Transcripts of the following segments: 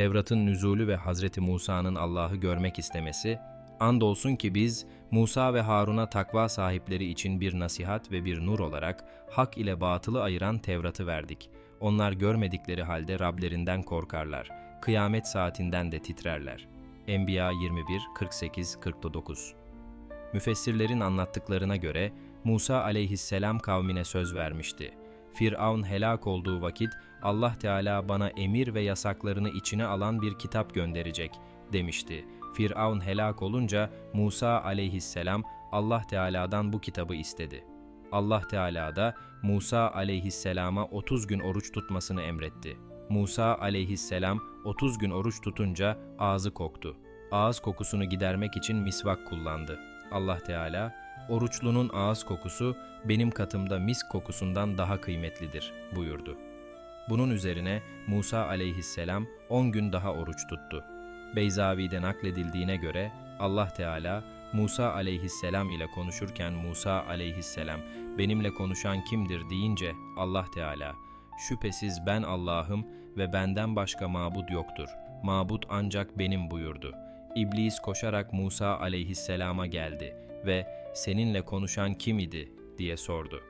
Tevrat'ın nüzulü ve Hazreti Musa'nın Allah'ı görmek istemesi, andolsun ki biz Musa ve Harun'a takva sahipleri için bir nasihat ve bir nur olarak hak ile batılı ayıran Tevrat'ı verdik. Onlar görmedikleri halde Rablerinden korkarlar. Kıyamet saatinden de titrerler. Enbiya 21, 48, 49 Müfessirlerin anlattıklarına göre Musa aleyhisselam kavmine söz vermişti. Firavun helak olduğu vakit Allah Teala bana emir ve yasaklarını içine alan bir kitap gönderecek demişti. Firavun helak olunca Musa aleyhisselam Allah Teala'dan bu kitabı istedi. Allah Teala da Musa aleyhisselama 30 gün oruç tutmasını emretti. Musa aleyhisselam 30 gün oruç tutunca ağzı koktu. Ağız kokusunu gidermek için misvak kullandı. Allah Teala, oruçlunun ağız kokusu benim katımda misk kokusundan daha kıymetlidir buyurdu. Bunun üzerine Musa aleyhisselam 10 gün daha oruç tuttu. Beyzavi'de nakledildiğine göre Allah Teala Musa aleyhisselam ile konuşurken Musa aleyhisselam benimle konuşan kimdir deyince Allah Teala şüphesiz ben Allah'ım ve benden başka mabud yoktur. Mabut ancak benim buyurdu. İblis koşarak Musa aleyhisselama geldi ve seninle konuşan kim idi diye sordu.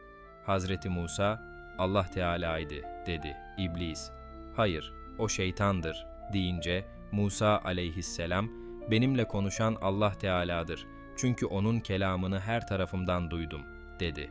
Hazreti Musa Allah Teala'ydı dedi. İblis hayır o şeytandır deyince Musa aleyhisselam benimle konuşan Allah Teala'dır. Çünkü onun kelamını her tarafımdan duydum dedi.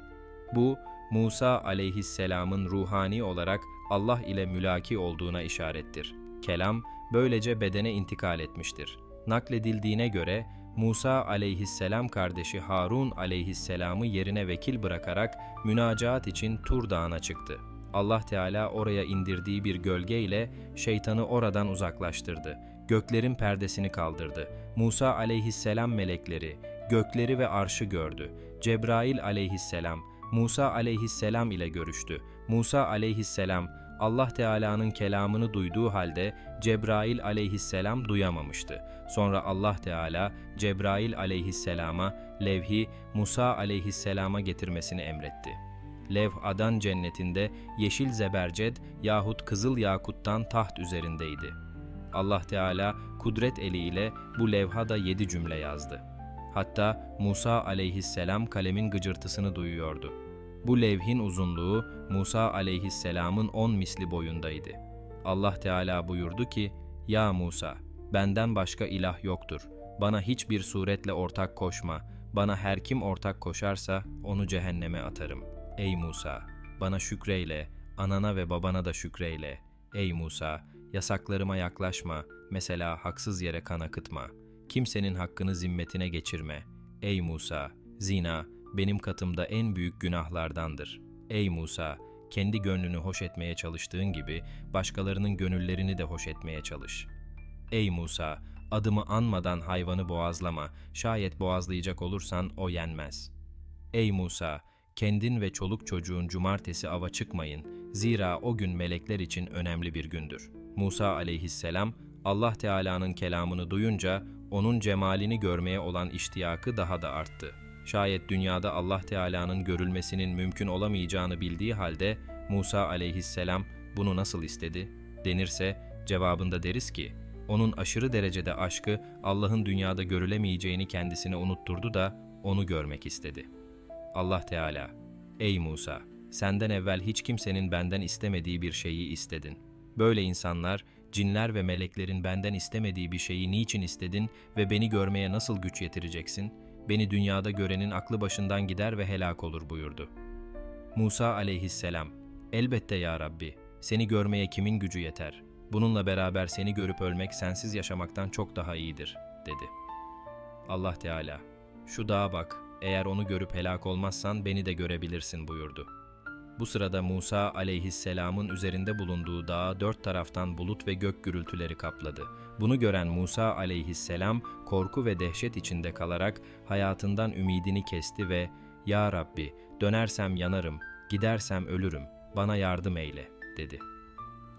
Bu Musa aleyhisselamın ruhani olarak Allah ile mülaki olduğuna işarettir. Kelam böylece bedene intikal etmiştir. Nakledildiğine göre Musa aleyhisselam kardeşi Harun aleyhisselamı yerine vekil bırakarak münacaat için Tur Dağı'na çıktı. Allah Teala oraya indirdiği bir gölgeyle şeytanı oradan uzaklaştırdı. Göklerin perdesini kaldırdı. Musa aleyhisselam melekleri, gökleri ve arşı gördü. Cebrail aleyhisselam, Musa aleyhisselam ile görüştü. Musa aleyhisselam, Allah Teala'nın kelamını duyduğu halde Cebrail aleyhisselam duyamamıştı. Sonra Allah Teala Cebrail aleyhisselama levhi Musa aleyhisselama getirmesini emretti. Lev Adan cennetinde yeşil zeberced yahut kızıl yakuttan taht üzerindeydi. Allah Teala kudret eliyle bu levhada yedi cümle yazdı. Hatta Musa aleyhisselam kalemin gıcırtısını duyuyordu. Bu levhin uzunluğu Musa aleyhisselamın on misli boyundaydı. Allah Teala buyurdu ki, Ya Musa, benden başka ilah yoktur. Bana hiçbir suretle ortak koşma. Bana her kim ortak koşarsa onu cehenneme atarım. Ey Musa, bana şükreyle, anana ve babana da şükreyle. Ey Musa, yasaklarıma yaklaşma, mesela haksız yere kan akıtma. Kimsenin hakkını zimmetine geçirme. Ey Musa, zina, benim katımda en büyük günahlardandır. Ey Musa, kendi gönlünü hoş etmeye çalıştığın gibi başkalarının gönüllerini de hoş etmeye çalış. Ey Musa, adımı anmadan hayvanı boğazlama, şayet boğazlayacak olursan o yenmez. Ey Musa, kendin ve çoluk çocuğun cumartesi ava çıkmayın, zira o gün melekler için önemli bir gündür. Musa aleyhisselam, Allah Teala'nın kelamını duyunca onun cemalini görmeye olan iştiyakı daha da arttı. Şayet dünyada Allah Teala'nın görülmesinin mümkün olamayacağını bildiği halde Musa aleyhisselam bunu nasıl istedi? Denirse cevabında deriz ki, onun aşırı derecede aşkı Allah'ın dünyada görülemeyeceğini kendisine unutturdu da onu görmek istedi. Allah Teala, ey Musa, senden evvel hiç kimsenin benden istemediği bir şeyi istedin. Böyle insanlar, cinler ve meleklerin benden istemediği bir şeyi niçin istedin ve beni görmeye nasıl güç yetireceksin? Beni dünyada görenin aklı başından gider ve helak olur buyurdu. Musa aleyhisselam, elbette ya Rabbi, seni görmeye kimin gücü yeter? Bununla beraber seni görüp ölmek sensiz yaşamaktan çok daha iyidir, dedi. Allah Teala, şu dağa bak, eğer onu görüp helak olmazsan beni de görebilirsin buyurdu. Bu sırada Musa aleyhisselamın üzerinde bulunduğu dağı dört taraftan bulut ve gök gürültüleri kapladı. Bunu gören Musa aleyhisselam korku ve dehşet içinde kalarak hayatından ümidini kesti ve ''Ya Rabbi, dönersem yanarım, gidersem ölürüm, bana yardım eyle.'' dedi.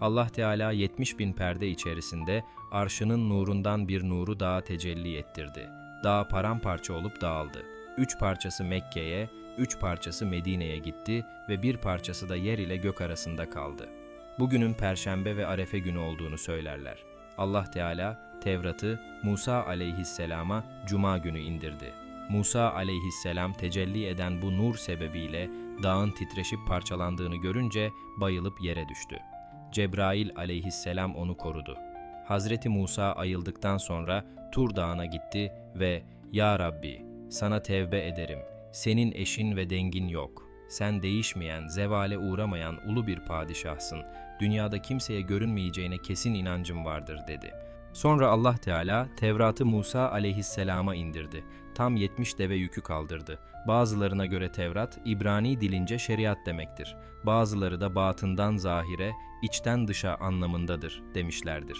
Allah Teala 70 bin perde içerisinde arşının nurundan bir nuru dağa tecelli ettirdi. Dağ paramparça olup dağıldı. Üç parçası Mekke'ye, üç parçası Medine'ye gitti ve bir parçası da yer ile gök arasında kaldı. Bugünün Perşembe ve Arefe günü olduğunu söylerler. Allah Teala Tevrat'ı Musa aleyhisselama cuma günü indirdi. Musa aleyhisselam tecelli eden bu nur sebebiyle dağın titreşip parçalandığını görünce bayılıp yere düştü. Cebrail aleyhisselam onu korudu. Hazreti Musa ayıldıktan sonra Tur Dağı'na gitti ve ''Ya Rabbi, sana tevbe ederim. Senin eşin ve dengin yok. Sen değişmeyen, zevale uğramayan ulu bir padişahsın. Dünyada kimseye görünmeyeceğine kesin inancım vardır.'' dedi. Sonra Allah Teala Tevrat'ı Musa aleyhisselama indirdi. Tam 70 deve yükü kaldırdı. Bazılarına göre Tevrat, İbrani dilince şeriat demektir. Bazıları da batından zahire, içten dışa anlamındadır demişlerdir.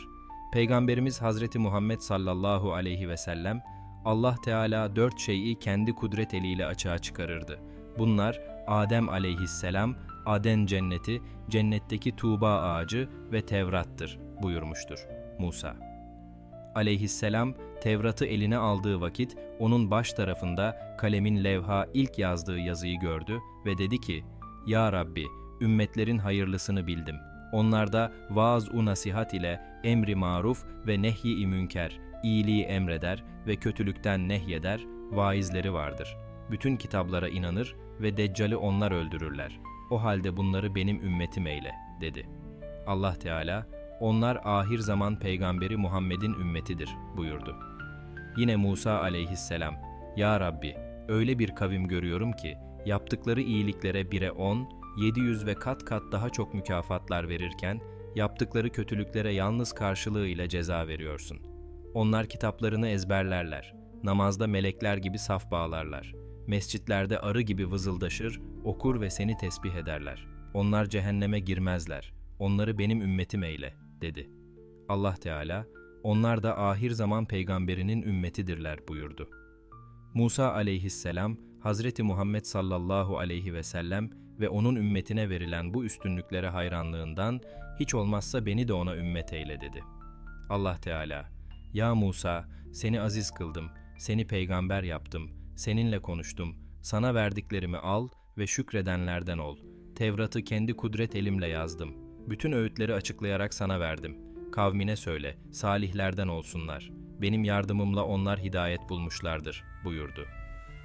Peygamberimiz Hazreti Muhammed sallallahu aleyhi ve sellem, Allah Teala dört şeyi kendi kudret eliyle açığa çıkarırdı. Bunlar Adem aleyhisselam, Aden cenneti, cennetteki Tuğba ağacı ve Tevrat'tır buyurmuştur Musa. Aleyhisselam Tevrat'ı eline aldığı vakit onun baş tarafında kalemin levha ilk yazdığı yazıyı gördü ve dedi ki, Ya Rabbi, ümmetlerin hayırlısını bildim. Onlarda vaaz-u nasihat ile emri maruf ve nehy-i münker, iyiliği emreder ve kötülükten nehyeder, vaizleri vardır. Bütün kitaplara inanır ve Deccal'i onlar öldürürler. O halde bunları benim ümmetim eyle, dedi. Allah Teala, onlar ahir zaman peygamberi Muhammed'in ümmetidir buyurdu. Yine Musa aleyhisselam, Ya Rabbi, öyle bir kavim görüyorum ki, yaptıkları iyiliklere bire on, 700 ve kat kat daha çok mükafatlar verirken, yaptıkları kötülüklere yalnız karşılığıyla ceza veriyorsun. Onlar kitaplarını ezberlerler, namazda melekler gibi saf bağlarlar, mescitlerde arı gibi vızıldaşır, okur ve seni tesbih ederler. Onlar cehenneme girmezler, onları benim ümmetim eyle, dedi. Allah Teala, onlar da ahir zaman peygamberinin ümmetidirler buyurdu. Musa aleyhisselam, Hazreti Muhammed sallallahu aleyhi ve sellem ve onun ümmetine verilen bu üstünlüklere hayranlığından hiç olmazsa beni de ona ümmet eyle dedi. Allah Teala, Ya Musa, seni aziz kıldım, seni peygamber yaptım, seninle konuştum, sana verdiklerimi al ve şükredenlerden ol. Tevrat'ı kendi kudret elimle yazdım. Bütün öğütleri açıklayarak sana verdim. Kavmine söyle, salihlerden olsunlar. Benim yardımımla onlar hidayet bulmuşlardır, buyurdu.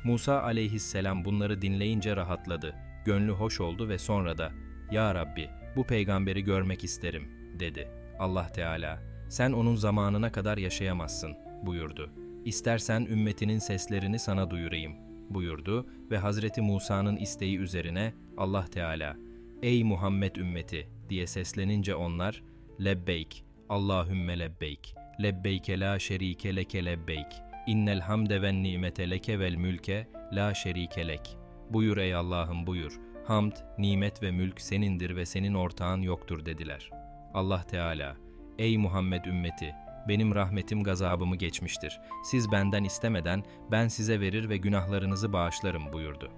Musa aleyhisselam bunları dinleyince rahatladı. Gönlü hoş oldu ve sonra da, Ya Rabbi, bu peygamberi görmek isterim, dedi. Allah Teala, sen onun zamanına kadar yaşayamazsın, buyurdu. İstersen ümmetinin seslerini sana duyurayım, buyurdu ve Hazreti Musa'nın isteği üzerine Allah Teala, Ey Muhammed ümmeti diye seslenince onlar, Lebbeyk, Allahümme lebbeyk, lebbeyke la şerike leke lebbeyk, innel hamde ve nimete leke vel mülke la şerike lek. Buyur ey Allah'ım buyur, hamd, nimet ve mülk senindir ve senin ortağın yoktur dediler. Allah Teala, ey Muhammed ümmeti, benim rahmetim gazabımı geçmiştir. Siz benden istemeden ben size verir ve günahlarınızı bağışlarım buyurdu.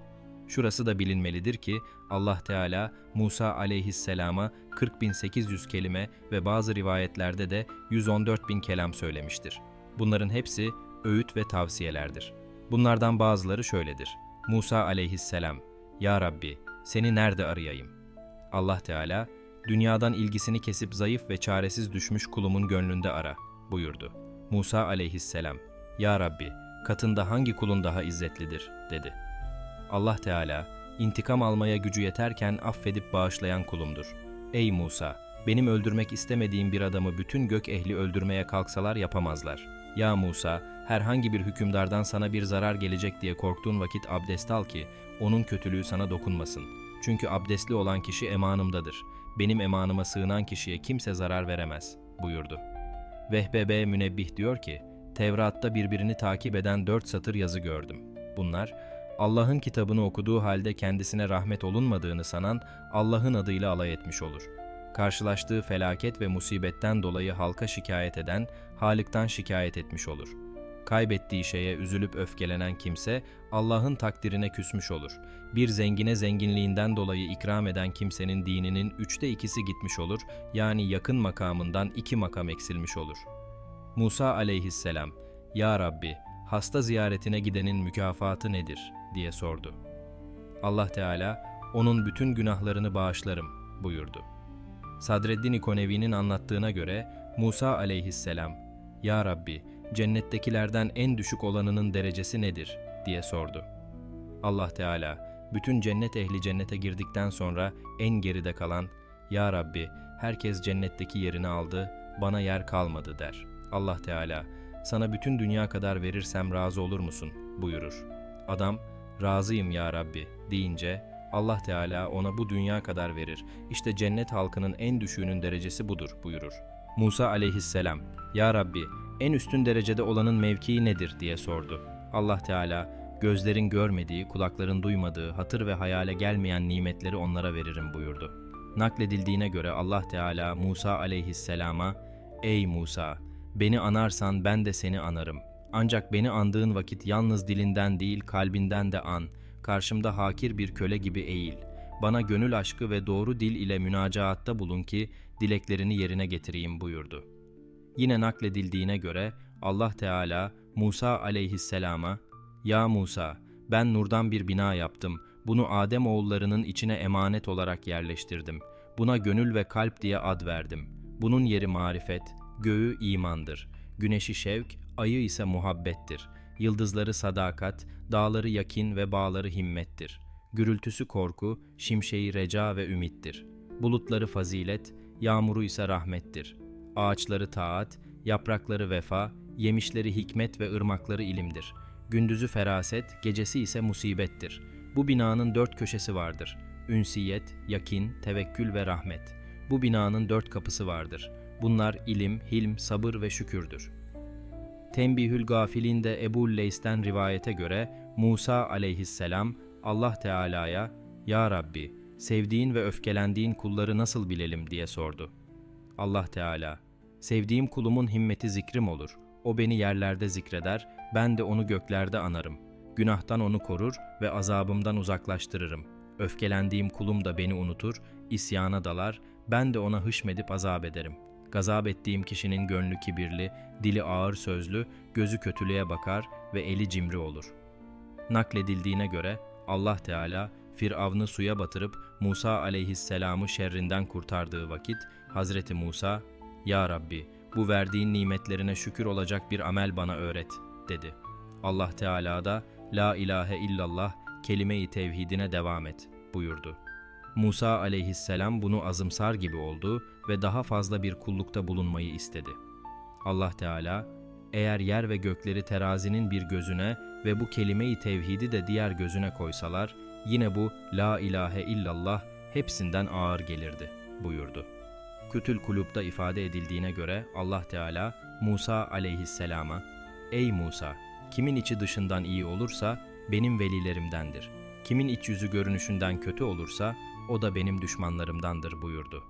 Şurası da bilinmelidir ki Allah Teala Musa aleyhisselama 40.800 kelime ve bazı rivayetlerde de 114.000 kelam söylemiştir. Bunların hepsi öğüt ve tavsiyelerdir. Bunlardan bazıları şöyledir. Musa aleyhisselam, Ya Rabbi, seni nerede arayayım? Allah Teala, dünyadan ilgisini kesip zayıf ve çaresiz düşmüş kulumun gönlünde ara, buyurdu. Musa aleyhisselam, Ya Rabbi, katında hangi kulun daha izzetlidir, dedi. Allah Teala, intikam almaya gücü yeterken affedip bağışlayan kulumdur. Ey Musa, benim öldürmek istemediğim bir adamı bütün gök ehli öldürmeye kalksalar yapamazlar. Ya Musa, herhangi bir hükümdardan sana bir zarar gelecek diye korktuğun vakit abdest al ki onun kötülüğü sana dokunmasın. Çünkü abdestli olan kişi emanımdadır. Benim emanıma sığınan kişiye kimse zarar veremez, buyurdu. Vehbebe Münebbih diyor ki, Tevrat'ta birbirini takip eden dört satır yazı gördüm. Bunlar, Allah'ın kitabını okuduğu halde kendisine rahmet olunmadığını sanan Allah'ın adıyla alay etmiş olur. Karşılaştığı felaket ve musibetten dolayı halka şikayet eden Halık'tan şikayet etmiş olur. Kaybettiği şeye üzülüp öfkelenen kimse Allah'ın takdirine küsmüş olur. Bir zengine zenginliğinden dolayı ikram eden kimsenin dininin üçte ikisi gitmiş olur, yani yakın makamından iki makam eksilmiş olur. Musa aleyhisselam, Ya Rabbi, hasta ziyaretine gidenin mükafatı nedir? diye sordu. Allah Teala, onun bütün günahlarını bağışlarım buyurdu. Sadreddin İkonevi'nin anlattığına göre Musa aleyhisselam, Ya Rabbi, cennettekilerden en düşük olanının derecesi nedir? diye sordu. Allah Teala, bütün cennet ehli cennete girdikten sonra en geride kalan, Ya Rabbi, herkes cennetteki yerini aldı, bana yer kalmadı der. Allah Teala, sana bütün dünya kadar verirsem razı olur musun? buyurur. Adam, razıyım ya Rabbi deyince, Allah Teala ona bu dünya kadar verir. İşte cennet halkının en düşüğünün derecesi budur buyurur. Musa aleyhisselam, Ya Rabbi, en üstün derecede olanın mevkii nedir diye sordu. Allah Teala, gözlerin görmediği, kulakların duymadığı, hatır ve hayale gelmeyen nimetleri onlara veririm buyurdu. Nakledildiğine göre Allah Teala Musa aleyhisselama, Ey Musa, beni anarsan ben de seni anarım. Ancak beni andığın vakit yalnız dilinden değil kalbinden de an, karşımda hakir bir köle gibi eğil. Bana gönül aşkı ve doğru dil ile münacaatta bulun ki dileklerini yerine getireyim buyurdu. Yine nakledildiğine göre Allah Teala Musa aleyhisselama Ya Musa ben nurdan bir bina yaptım. Bunu Adem oğullarının içine emanet olarak yerleştirdim. Buna gönül ve kalp diye ad verdim. Bunun yeri marifet, göğü imandır. Güneşi şevk, ayı ise muhabbettir. Yıldızları sadakat, dağları yakin ve bağları himmettir. Gürültüsü korku, şimşeği reca ve ümittir. Bulutları fazilet, yağmuru ise rahmettir. Ağaçları taat, yaprakları vefa, yemişleri hikmet ve ırmakları ilimdir. Gündüzü feraset, gecesi ise musibettir. Bu binanın dört köşesi vardır. Ünsiyet, yakin, tevekkül ve rahmet. Bu binanın dört kapısı vardır. Bunlar ilim, hilm, sabır ve şükürdür. Tembihül Gafil'inde Ebu Leys'ten rivayete göre Musa aleyhisselam Allah Teala'ya Ya Rabbi sevdiğin ve öfkelendiğin kulları nasıl bilelim diye sordu. Allah Teala sevdiğim kulumun himmeti zikrim olur. O beni yerlerde zikreder, ben de onu göklerde anarım. Günahtan onu korur ve azabımdan uzaklaştırırım. Öfkelendiğim kulum da beni unutur, isyana dalar, ben de ona hışmedip azap ederim. Gazap ettiğim kişinin gönlü kibirli, dili ağır sözlü, gözü kötülüğe bakar ve eli cimri olur. Nakledildiğine göre Allah Teala Firavun'u suya batırıp Musa aleyhisselamı şerrinden kurtardığı vakit Hazreti Musa, Ya Rabbi bu verdiğin nimetlerine şükür olacak bir amel bana öğret dedi. Allah Teala da La ilahe illallah kelime-i tevhidine devam et buyurdu. Musa aleyhisselam bunu azımsar gibi oldu ve daha fazla bir kullukta bulunmayı istedi. Allah Teala, eğer yer ve gökleri terazinin bir gözüne ve bu kelime-i tevhidi de diğer gözüne koysalar, yine bu la ilahe illallah hepsinden ağır gelirdi buyurdu. Kütül Kulub'da ifade edildiğine göre Allah Teala Musa aleyhisselama, Ey Musa! Kimin içi dışından iyi olursa benim velilerimdendir. Kimin iç yüzü görünüşünden kötü olursa o da benim düşmanlarımdandır buyurdu.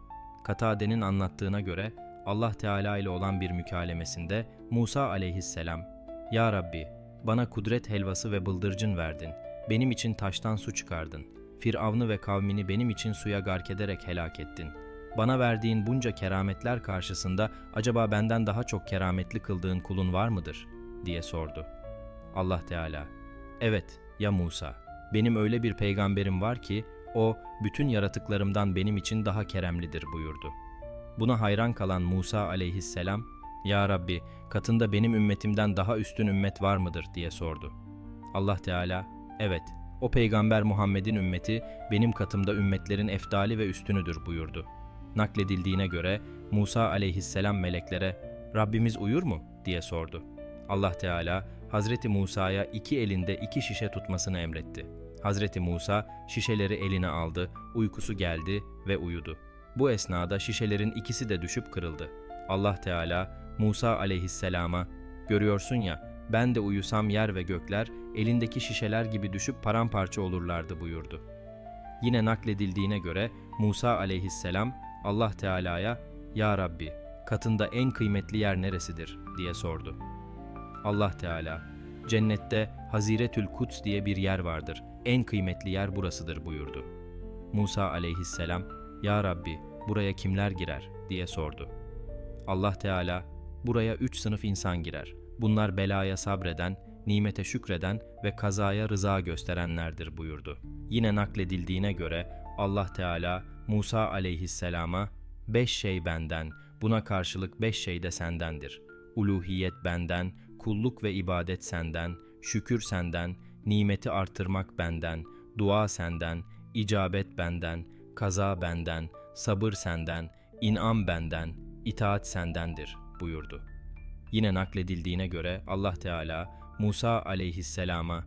Katade'nin anlattığına göre Allah Teala ile olan bir mükalemesinde Musa aleyhisselam, Ya Rabbi, bana kudret helvası ve bıldırcın verdin. Benim için taştan su çıkardın. Firavun'u ve kavmini benim için suya gark ederek helak ettin. Bana verdiğin bunca kerametler karşısında acaba benden daha çok kerametli kıldığın kulun var mıdır? diye sordu. Allah Teala, evet ya Musa, benim öyle bir peygamberim var ki o bütün yaratıklarımdan benim için daha keremlidir buyurdu. Buna hayran kalan Musa aleyhisselam, Ya Rabbi katında benim ümmetimden daha üstün ümmet var mıdır diye sordu. Allah Teala, evet o peygamber Muhammed'in ümmeti benim katımda ümmetlerin eftali ve üstünüdür buyurdu. Nakledildiğine göre Musa aleyhisselam meleklere Rabbimiz uyur mu diye sordu. Allah Teala Hazreti Musa'ya iki elinde iki şişe tutmasını emretti. Hazreti Musa şişeleri eline aldı, uykusu geldi ve uyudu. Bu esnada şişelerin ikisi de düşüp kırıldı. Allah Teala Musa aleyhisselama, görüyorsun ya ben de uyusam yer ve gökler elindeki şişeler gibi düşüp paramparça olurlardı buyurdu. Yine nakledildiğine göre Musa aleyhisselam Allah Teala'ya Ya Rabbi katında en kıymetli yer neresidir diye sordu. Allah Teala cennette Haziretül Kuds diye bir yer vardır. En kıymetli yer burasıdır buyurdu. Musa aleyhisselam Ya Rabbi buraya kimler girer diye sordu. Allah Teala buraya üç sınıf insan girer. Bunlar belaya sabreden, nimete şükreden ve kazaya rıza gösterenlerdir buyurdu. Yine nakledildiğine göre Allah Teala Musa aleyhisselama beş şey benden, Buna karşılık beş şey de sendendir. Uluhiyet benden, kulluk ve ibadet senden, şükür senden, nimeti artırmak benden, dua senden, icabet benden, kaza benden, sabır senden, inam benden, itaat sendendir buyurdu. Yine nakledildiğine göre Allah Teala Musa aleyhisselama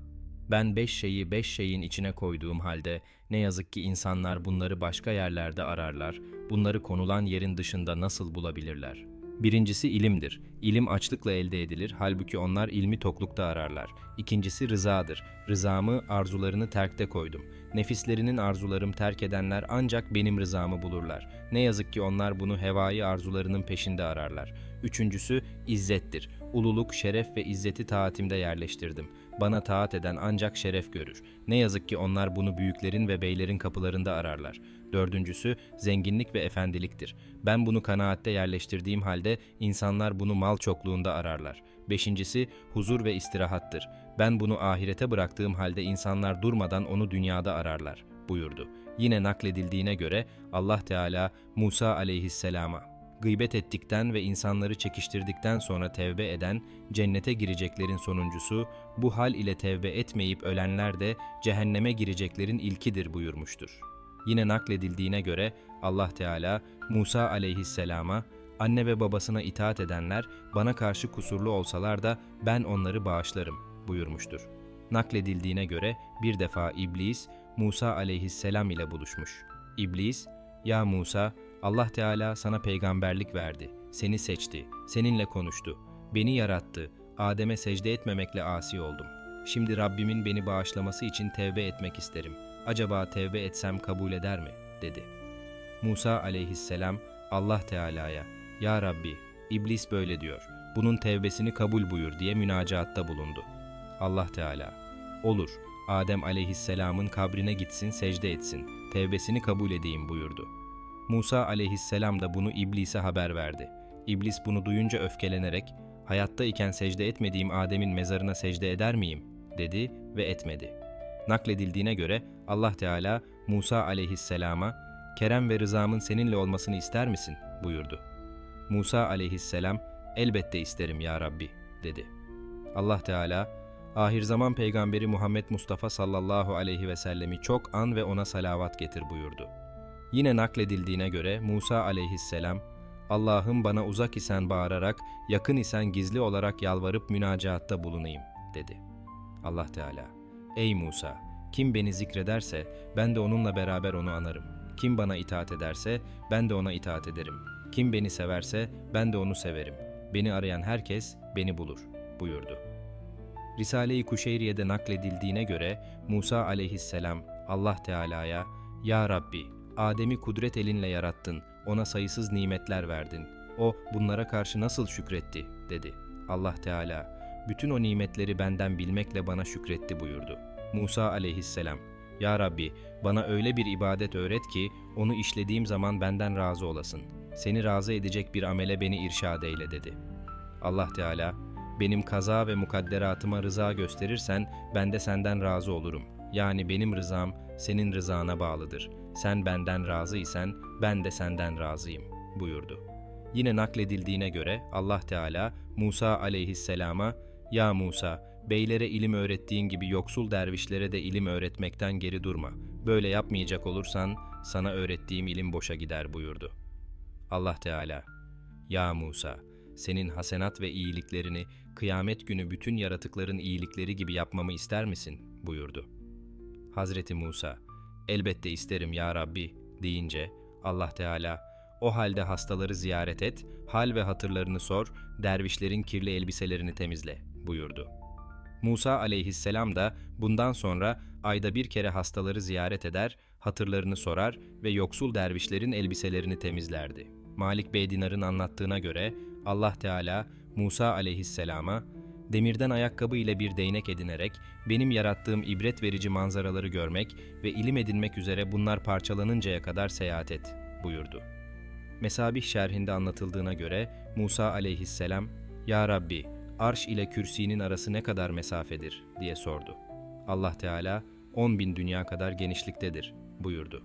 ben beş şeyi beş şeyin içine koyduğum halde ne yazık ki insanlar bunları başka yerlerde ararlar, bunları konulan yerin dışında nasıl bulabilirler? Birincisi ilimdir. İlim açlıkla elde edilir, halbuki onlar ilmi toklukta ararlar. İkincisi rızadır. Rızamı, arzularını terkte koydum. Nefislerinin arzularım terk edenler ancak benim rızamı bulurlar. Ne yazık ki onlar bunu hevai arzularının peşinde ararlar. Üçüncüsü izzettir. Ululuk, şeref ve izzeti taatimde yerleştirdim. Bana taat eden ancak şeref görür. Ne yazık ki onlar bunu büyüklerin ve beylerin kapılarında ararlar. Dördüncüsü zenginlik ve efendiliktir. Ben bunu kanaatte yerleştirdiğim halde insanlar bunu mal çokluğunda ararlar. Beşincisi huzur ve istirahattır. Ben bunu ahirete bıraktığım halde insanlar durmadan onu dünyada ararlar buyurdu. Yine nakledildiğine göre Allah Teala Musa aleyhisselama gıybet ettikten ve insanları çekiştirdikten sonra tevbe eden cennete gireceklerin sonuncusu, bu hal ile tevbe etmeyip ölenler de cehenneme gireceklerin ilkidir buyurmuştur. Yine nakledildiğine göre Allah Teala Musa aleyhisselama anne ve babasına itaat edenler bana karşı kusurlu olsalar da ben onları bağışlarım buyurmuştur. Nakledildiğine göre bir defa İblis Musa aleyhisselam ile buluşmuş. İblis, "Ya Musa, Allah Teala sana peygamberlik verdi, seni seçti, seninle konuştu, beni yarattı, Adem'e secde etmemekle asi oldum. Şimdi Rabbimin beni bağışlaması için tevbe etmek isterim. Acaba tevbe etsem kabul eder mi?" dedi. Musa aleyhisselam Allah Teala'ya Ya Rabbi İblis böyle diyor. Bunun tevbesini kabul buyur diye münacaatta bulundu. Allah Teala Olur Adem aleyhisselamın kabrine gitsin secde etsin. Tevbesini kabul edeyim buyurdu. Musa aleyhisselam da bunu İblis'e haber verdi. İblis bunu duyunca öfkelenerek hayatta iken secde etmediğim Adem'in mezarına secde eder miyim? dedi ve etmedi. Nakledildiğine göre Allah Teala Musa aleyhisselama Kerem ve rızamın seninle olmasını ister misin? buyurdu. Musa aleyhisselam elbette isterim ya Rabbi dedi. Allah Teala ahir zaman peygamberi Muhammed Mustafa sallallahu aleyhi ve sellemi çok an ve ona salavat getir buyurdu. Yine nakledildiğine göre Musa aleyhisselam Allah'ım bana uzak isen bağırarak, yakın isen gizli olarak yalvarıp münacaatta bulunayım dedi. Allah Teala Ey Musa! Kim beni zikrederse ben de onunla beraber onu anarım. Kim bana itaat ederse ben de ona itaat ederim. Kim beni severse ben de onu severim. Beni arayan herkes beni bulur buyurdu. Risale-i Kuşeyriye'de nakledildiğine göre Musa aleyhisselam Allah Teala'ya Ya Rabbi Adem'i kudret elinle yarattın, ona sayısız nimetler verdin. O bunlara karşı nasıl şükretti dedi. Allah Teala bütün o nimetleri benden bilmekle bana şükretti buyurdu. Musa aleyhisselam Ya Rabbi bana öyle bir ibadet öğret ki onu işlediğim zaman benden razı olasın. Seni razı edecek bir amele beni irşad eyle dedi. Allah Teala benim kaza ve mukadderatıma rıza gösterirsen ben de senden razı olurum. Yani benim rızam senin rızana bağlıdır. Sen benden razı ben de senden razıyım buyurdu. Yine nakledildiğine göre Allah Teala Musa aleyhisselama Ya Musa beylere ilim öğrettiğin gibi yoksul dervişlere de ilim öğretmekten geri durma. Böyle yapmayacak olursan sana öğrettiğim ilim boşa gider buyurdu. Allah Teala Ya Musa senin hasenat ve iyiliklerini kıyamet günü bütün yaratıkların iyilikleri gibi yapmamı ister misin? buyurdu. Hazreti Musa, elbette isterim ya Rabbi deyince Allah Teala, o halde hastaları ziyaret et, hal ve hatırlarını sor, dervişlerin kirli elbiselerini temizle buyurdu. Musa aleyhisselam da bundan sonra ayda bir kere hastaları ziyaret eder, hatırlarını sorar ve yoksul dervişlerin elbiselerini temizlerdi. Malik Bey Dinar'ın anlattığına göre Allah Teala Musa aleyhisselama demirden ayakkabı ile bir değnek edinerek benim yarattığım ibret verici manzaraları görmek ve ilim edinmek üzere bunlar parçalanıncaya kadar seyahat et buyurdu. Mesabih şerhinde anlatıldığına göre Musa aleyhisselam Ya Rabbi arş ile kürsinin arası ne kadar mesafedir diye sordu. Allah Teala 10 bin dünya kadar genişliktedir buyurdu.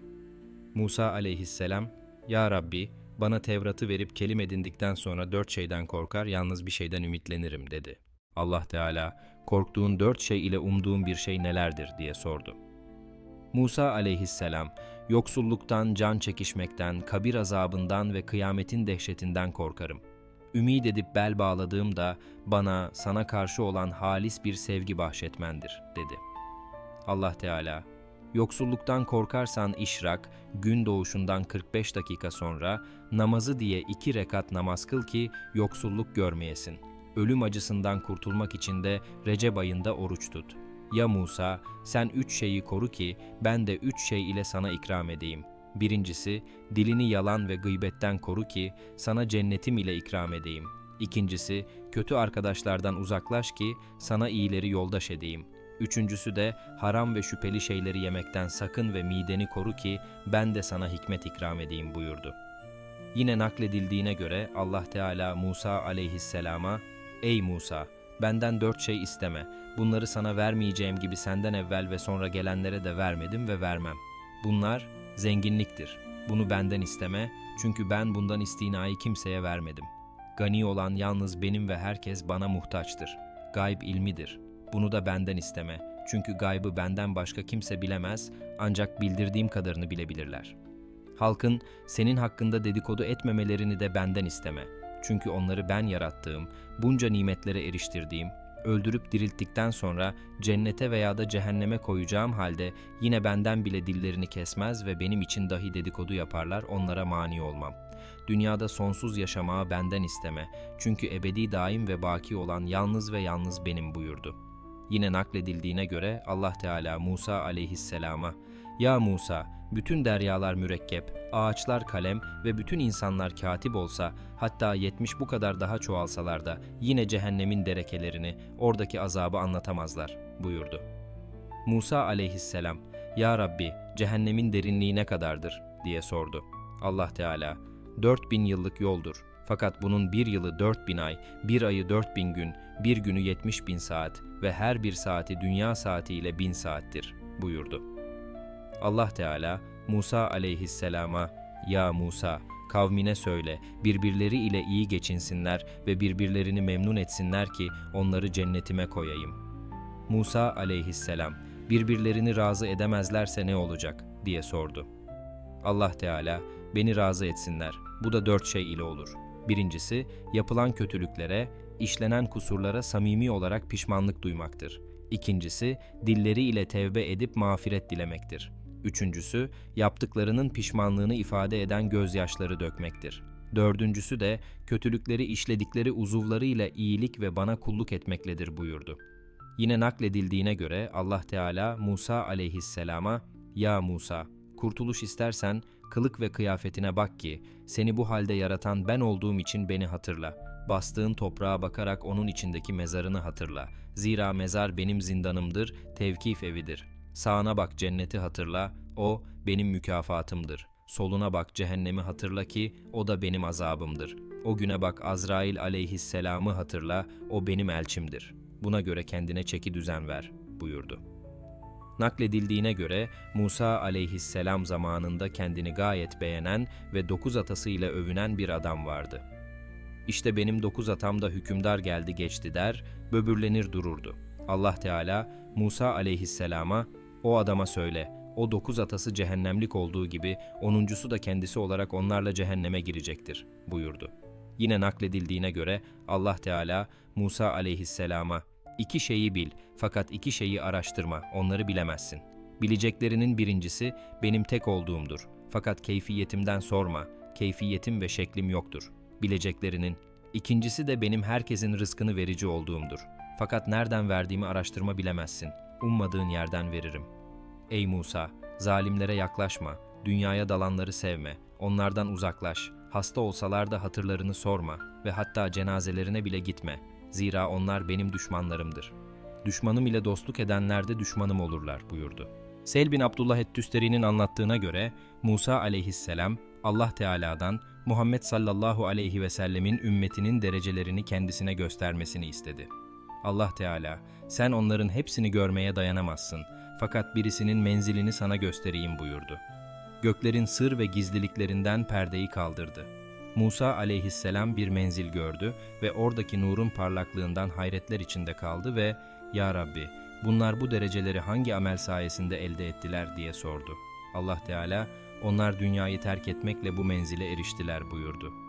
Musa aleyhisselam Ya Rabbi bana Tevrat'ı verip kelim edindikten sonra dört şeyden korkar, yalnız bir şeyden ümitlenirim dedi. Allah Teala, korktuğun dört şey ile umduğun bir şey nelerdir diye sordu. Musa aleyhisselam, yoksulluktan, can çekişmekten, kabir azabından ve kıyametin dehşetinden korkarım. Ümid edip bel bağladığımda bana, sana karşı olan halis bir sevgi bahşetmendir, dedi. Allah Teala, yoksulluktan korkarsan işrak, gün doğuşundan 45 dakika sonra namazı diye iki rekat namaz kıl ki yoksulluk görmeyesin. Ölüm acısından kurtulmak için de Recep ayında oruç tut. Ya Musa, sen üç şeyi koru ki ben de üç şey ile sana ikram edeyim. Birincisi, dilini yalan ve gıybetten koru ki sana cennetim ile ikram edeyim. İkincisi, kötü arkadaşlardan uzaklaş ki sana iyileri yoldaş edeyim. Üçüncüsü de haram ve şüpheli şeyleri yemekten sakın ve mideni koru ki ben de sana hikmet ikram edeyim buyurdu. Yine nakledildiğine göre Allah Teala Musa aleyhisselama, Ey Musa! Benden dört şey isteme. Bunları sana vermeyeceğim gibi senden evvel ve sonra gelenlere de vermedim ve vermem. Bunlar zenginliktir. Bunu benden isteme çünkü ben bundan istinayı kimseye vermedim. Gani olan yalnız benim ve herkes bana muhtaçtır. Gayb ilmidir. Bunu da benden isteme. Çünkü gaybı benden başka kimse bilemez ancak bildirdiğim kadarını bilebilirler. Halkın senin hakkında dedikodu etmemelerini de benden isteme. Çünkü onları ben yarattığım, bunca nimetlere eriştirdiğim, öldürüp dirilttikten sonra cennete veya da cehenneme koyacağım halde yine benden bile dillerini kesmez ve benim için dahi dedikodu yaparlar, onlara mani olmam. Dünyada sonsuz yaşamağı benden isteme. Çünkü ebedi daim ve baki olan yalnız ve yalnız benim buyurdu. Yine nakledildiğine göre Allah Teala Musa aleyhisselama, Ya Musa, bütün deryalar mürekkep, ağaçlar kalem ve bütün insanlar katip olsa, hatta yetmiş bu kadar daha çoğalsalar da yine cehennemin derekelerini, oradaki azabı anlatamazlar buyurdu. Musa aleyhisselam, Ya Rabbi, cehennemin derinliği ne kadardır diye sordu. Allah Teala, dört bin yıllık yoldur. Fakat bunun bir yılı dört bin ay, bir ayı dört bin gün, bir günü yetmiş bin saat ve her bir saati dünya saatiyle bin saattir buyurdu. Allah Teala Musa aleyhisselama Ya Musa kavmine söyle birbirleri ile iyi geçinsinler ve birbirlerini memnun etsinler ki onları cennetime koyayım. Musa aleyhisselam birbirlerini razı edemezlerse ne olacak diye sordu. Allah Teala beni razı etsinler. Bu da dört şey ile olur. Birincisi yapılan kötülüklere, işlenen kusurlara samimi olarak pişmanlık duymaktır. İkincisi dilleri ile tevbe edip mağfiret dilemektir. Üçüncüsü, yaptıklarının pişmanlığını ifade eden gözyaşları dökmektir. Dördüncüsü de kötülükleri işledikleri uzuvlarıyla iyilik ve bana kulluk etmekledir buyurdu. Yine nakledildiğine göre Allah Teala Musa aleyhisselama, Ya Musa, kurtuluş istersen kılık ve kıyafetine bak ki seni bu halde yaratan ben olduğum için beni hatırla. Bastığın toprağa bakarak onun içindeki mezarını hatırla. Zira mezar benim zindanımdır, tevkif evidir. Sağına bak cenneti hatırla, o benim mükafatımdır. Soluna bak cehennemi hatırla ki o da benim azabımdır. O güne bak Azrail aleyhisselamı hatırla, o benim elçimdir. Buna göre kendine çeki düzen ver, buyurdu. Nakledildiğine göre Musa aleyhisselam zamanında kendini gayet beğenen ve dokuz atasıyla övünen bir adam vardı. İşte benim dokuz atam da hükümdar geldi geçti der, böbürlenir dururdu. Allah Teala Musa aleyhisselama o adama söyle, o dokuz atası cehennemlik olduğu gibi onuncusu da kendisi olarak onlarla cehenneme girecektir buyurdu. Yine nakledildiğine göre Allah Teala Musa aleyhisselama İki şeyi bil fakat iki şeyi araştırma, onları bilemezsin. Bileceklerinin birincisi benim tek olduğumdur. Fakat keyfiyetimden sorma, keyfiyetim ve şeklim yoktur. Bileceklerinin ikincisi de benim herkesin rızkını verici olduğumdur. Fakat nereden verdiğimi araştırma bilemezsin. Ummadığın yerden veririm. Ey Musa, zalimlere yaklaşma, dünyaya dalanları sevme, onlardan uzaklaş, hasta olsalar da hatırlarını sorma ve hatta cenazelerine bile gitme. Zira onlar benim düşmanlarımdır. Düşmanım ile dostluk edenler de düşmanım olurlar buyurdu. Sel bin Abdullah et-Tüsteri'nin anlattığına göre Musa aleyhisselam Allah Teala'dan Muhammed sallallahu aleyhi ve sellemin ümmetinin derecelerini kendisine göstermesini istedi. Allah Teala, sen onların hepsini görmeye dayanamazsın fakat birisinin menzilini sana göstereyim buyurdu. Göklerin sır ve gizliliklerinden perdeyi kaldırdı. Musa aleyhisselam bir menzil gördü ve oradaki nurun parlaklığından hayretler içinde kaldı ve ''Ya Rabbi, bunlar bu dereceleri hangi amel sayesinde elde ettiler?'' diye sordu. Allah Teala, ''Onlar dünyayı terk etmekle bu menzile eriştiler.'' buyurdu.